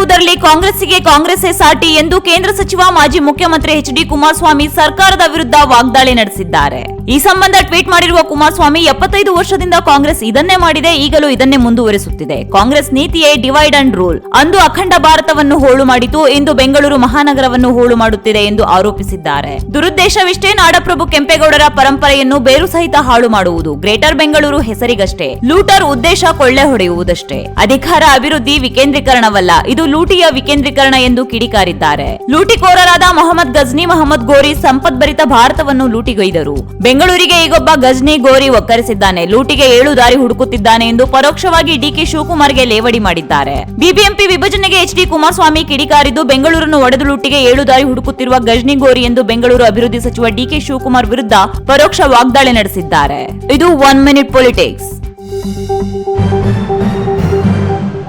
ಮಾಡುವುದರಲ್ಲಿ ಕಾಂಗ್ರೆಸ್ಸಿಗೆ ಕಾಂಗ್ರೆಸ್ ಸಾಟಿ ಎಂದು ಕೇಂದ್ರ ಸಚಿವ ಮಾಜಿ ಮುಖ್ಯಮಂತ್ರಿ ಎಚ್ ಡಿ ಕುಮಾರಸ್ವಾಮಿ ಸರ್ಕಾರದ ವಿರುದ್ಧ ವಾಗ್ದಾಳಿ ನಡೆಸಿದ್ದಾರೆ. ಈ ಸಂಬಂಧ ಟ್ವೀಟ್ ಮಾಡಿರುವ ಕುಮಾರಸ್ವಾಮಿ, ಎಪ್ಪತ್ತೈದು ವರ್ಷದಿಂದ ಕಾಂಗ್ರೆಸ್ ಇದನ್ನೇ ಮಾಡಿದೆ, ಈಗಲೂ ಇದನ್ನೇ ಮುಂದುವರಿಸುತ್ತಿದೆ. ಕಾಂಗ್ರೆಸ್ ನೀತಿಯೇ ಡಿವೈಡ್ ಅಂಡ್ ರೂಲ್. ಅಂದು ಅಖಂಡ ಭಾರತವನ್ನು ಹೋಳು ಮಾಡಿತು, ಇಂದು ಬೆಂಗಳೂರು ಮಹಾನಗರವನ್ನು ಹೋಳು ಮಾಡುತ್ತಿದೆ ಎಂದು ಆರೋಪಿಸಿದ್ದಾರೆ. ದುರುದ್ದೇಶವಿಷ್ಟೇ ನಾಡಪ್ರಭು ಕೆಂಪೇಗೌಡರ ಪರಂಪರೆಯನ್ನು ಬೇರು ಸಹಿತ ಹಾಳು ಮಾಡುವುದು, ಗ್ರೇಟರ್ ಬೆಂಗಳೂರು ಹೆಸರಿಗಷ್ಟೇ. ಲೂಟರ್ ಉದ್ದೇಶ ಕೊಳ್ಳೆ ಹೊಡೆಯುವುದಷ್ಟೇ. ಅಧಿಕಾರ ಅಭಿವೃದ್ಧಿ ವಿಕೇಂದ್ರೀಕರಣವಲ್ಲ, ಇದು ಲೂಟಿಯ ವಿಕೇಂದ್ರೀಕರಣ ಎಂದು ಕಿಡಿಕಾರಿದ್ದಾರೆ. ಲೂಟಿಕೋರರಾದ ಮೊಹಮ್ಮದ್ ಗಜ್ನಿ, ಮೊಹಮ್ಮದ್ ಗೋರಿ ಸಂಪದ್ಭರಿತ ಭಾರತವನ್ನು ಲೂಟಿಗೈದರು. ಬೆಂಗಳೂರಿಗೆ ಈಗೊಬ್ಬ ಗಜ್ನಿ ಗೋರಿ ಒಕ್ಕರಿಸಿದ್ದಾನೆ. ಲೂಟಿಗೆ ಏಳು ದಾರಿ ಹುಡುಕುತ್ತಿದ್ದಾನೆ ಎಂದು ಪರೋಕ್ಷವಾಗಿ ಡಿಕೆ ಶಿವಕುಮಾರ್ಗೆ ಲೇವಡಿ ಮಾಡಿದ್ದಾರೆ. ಬಿಬಿಎಂಪಿ ವಿಭಜನೆಗೆ ಎಚ್ ಡಿ ಕುಮಾರಸ್ವಾಮಿ ಕಿಡಿಕಾರಿದ್ದು, ಬೆಂಗಳೂರನ್ನು ಒಡೆದು ಲೂಟಿಗೆ ಏಳು ದಾರಿ ಹುಡುಕುತ್ತಿರುವ ಗಜ್ನಿ ಗೋರಿ ಎಂದು ಬೆಂಗಳೂರು ಅಭಿವೃದ್ಧಿ ಸಚಿವ ಡಿಕೆ ಶಿವಕುಮಾರ್ ವಿರುದ್ಧ ಪರೋಕ್ಷ ವಾಗ್ದಾಳಿ ನಡೆಸಿದ್ದಾರೆ. ಇದು ಒನ್ ಮಿನಿಟ್ ಪೊಲಿಟಿಕ್ಸ್.